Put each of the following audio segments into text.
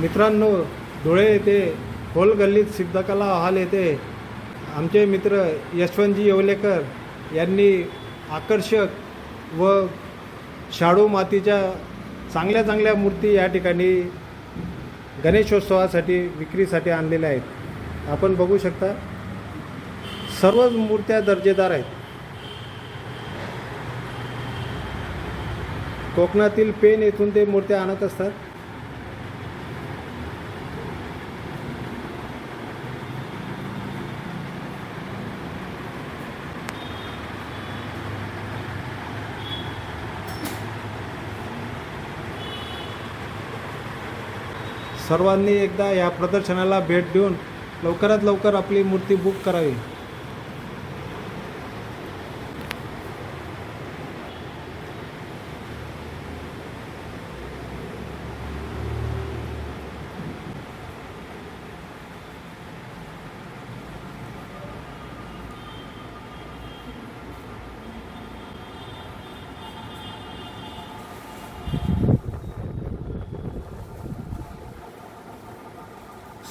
मित्रांनो धुळे येथे खोल गल्लीत सिद्धकला हॉल येथे आमचे मित्र यशवंतजी येवलेकर यांनी आकर्षक व शाडू मातीच्या चांगल्या चांगल्या मूर्ती या ठिकाणी गणेशोत्सवासाठी विक्रीसाठी आणलेल्या आहेत. आपण बघू शकता सर्वच मूर्त्या दर्जेदार आहेत. कोकणातील पेन येथून ते मूर्त्या आणत असतात. सर्वांनी एकदा या प्रदर्शनाला भेट देऊन लवकरात लवकर आपली मूर्ती बुक करावी.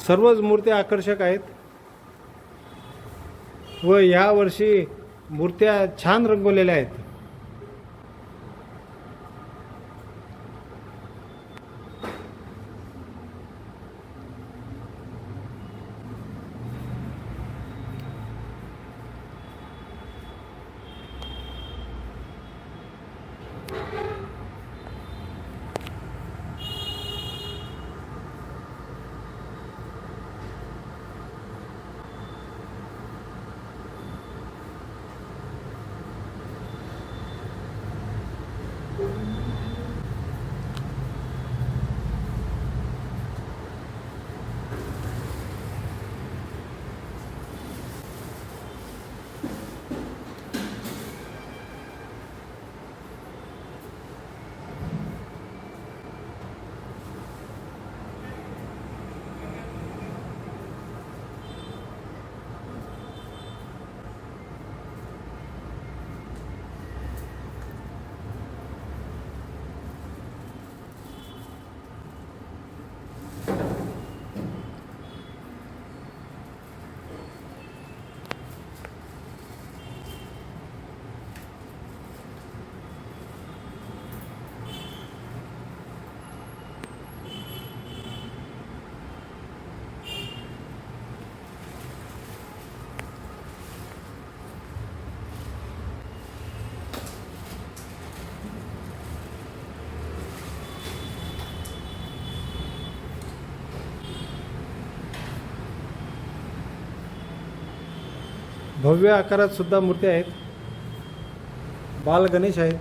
सर्वच मूर्त्या आकर्षक आहेत. व यावर्षी मूर्त्या छान रंगवलेल्या आहेत. भव्य आकारात सुद्धा मूर्त्या आहेत. बाल गणेश आहेत.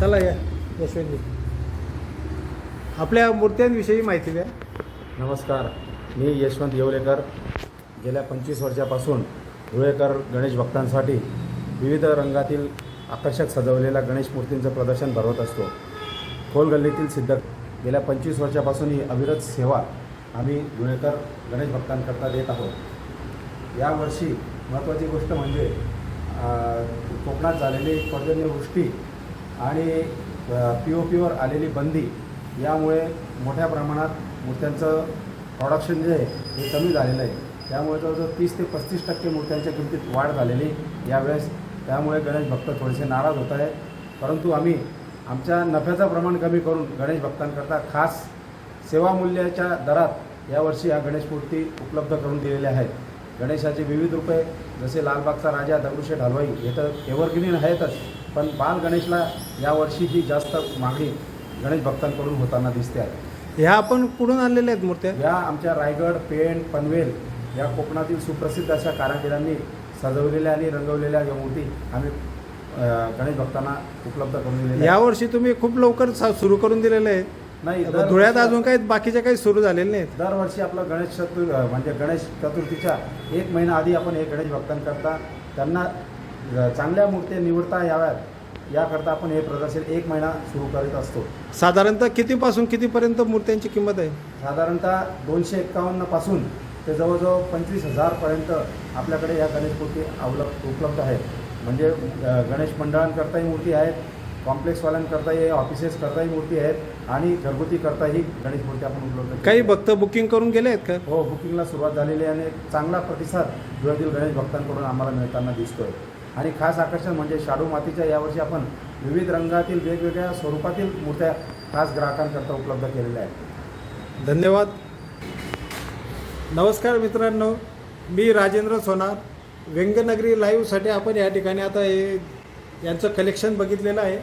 चला या यशवंतजी. आपल्या मूर्त्यांविषयी माहिती द्या. नमस्कार मी यशवंत येवलेकर. गेल्या पंचवीस वर्षापासून धुळेकर गणेश भक्तांसाठी विविध रंगातील आकर्षक सजवलेल्या गणेश मूर्तींचं प्रदर्शन भरवत असतो. खोल गल्लीतील सिद्ध गेल्या पंचवीस वर्षापासून ही अविरत सेवा आम्ही धुळेकर गणेश भक्तांकरता देत आहोत. यावर्षी महत्त्वाची गोष्ट म्हणजे कोकणात झालेली पर्जन्यवृष्टी आणि पी ओ पीवर आलेली बंदी यामुळे मोठ्या प्रमाणात मूर्त्यांचं प्रोडक्शन जे आहे हे कमी झालेलं आहे. त्यामुळे जवळजवळ तीस ते पस्तीस टक्के मूर्त्यांच्या किमतीत वाढ झालेली यावेळेस त्यामुळे गणेश भक्त थोडेसे नाराज होत आहे परंतु आम्ही आमच्या नफ्याचं प्रमाण कमी करून गणेश भक्तांकरता खास सेवामूल्याच्या दरात यावर्षी या गणेश मूर्ती उपलब्ध करून दिलेल्या आहेत. गणेशाचे विविध रूपे जसे लालबागचा राजा दगडूशेठ हलवाई हे तर एव्हरग्रीन आहेतच पण बाल गणेशला यावर्षी ही जास्त मागणी गणेश भक्तांकडून होताना दिसते आहे. ह्या आपण कुठून आणलेल्या आहेत मूर्त्या? या आमच्या रायगड पेण पनवेल या कोकणातील सुप्रसिद्ध अशा कारागिरांनी सजवलेल्या आणि रंगवलेल्या या मूर्ती आम्ही अ, गणेश भक्तांना उपलब्ध करून दिलेल्या आहेत. यावर्षी तुम्ही खूप लवकर सा- सुरू करून दिलेलं आहे नाही धुळ्यात अजून काही बाकीचे काही सुरू झालेले नाहीत. दरवर्षी आपलं गणेश चतुर म्हणजे गणेश चतुर्थीच्या एक महिना आधी आपण हे गणेश भक्तांकरता त्यांना अ, चांगल्या मूर्ती निवडता याव्यात. याकरता आपण हे प्रदर्शन एक महिना सुरू करीत असतो. साधारणतः कितीपासून कितीपर्यंत मूर्त्यांची किंमत आहे? साधारणतः दोनशे एक्कावन्नपासून ते जवळजवळ पंचवीस हजारपर्यंत आपल्याकडे या गणेश मूर्ती अवलप उपलब्ध आहेत. म्हणजे अ, गणेश मंडळांकरताही मूर्ती आहेत कॉम्प्लेक्सवाल्यांकरताही ऑफिसेस करताही मूर्ती आहेत आणि घरगुती करताही गणेश मूर्ती आपण उपलब्ध काही. भक्त बुकिंग करून गेले आहेत का? हो बुकिंगला सुरुवात झालेली आहे आणि एक चांगला प्रतिसाद धुळ्यातील गणेश भक्तांकडून आम्हाला मिळताना दिसतोय. आणि खास आकर्षण म्हणजे शाडू मातीच्या यावर्षी आपण विविध रंगातील वेगवेगळ्या स्वरूपातील मूर्त्या खास ग्राहकांकरता उपलब्ध केलेल्या आहेत. धन्यवाद. नमस्कार मित्रांनो मी राजेंद्र सोनार. व्यंगनगरी लाईव्हसाठी आपण या ठिकाणी आता हे यांचं कलेक्शन बघितलेलं आहे.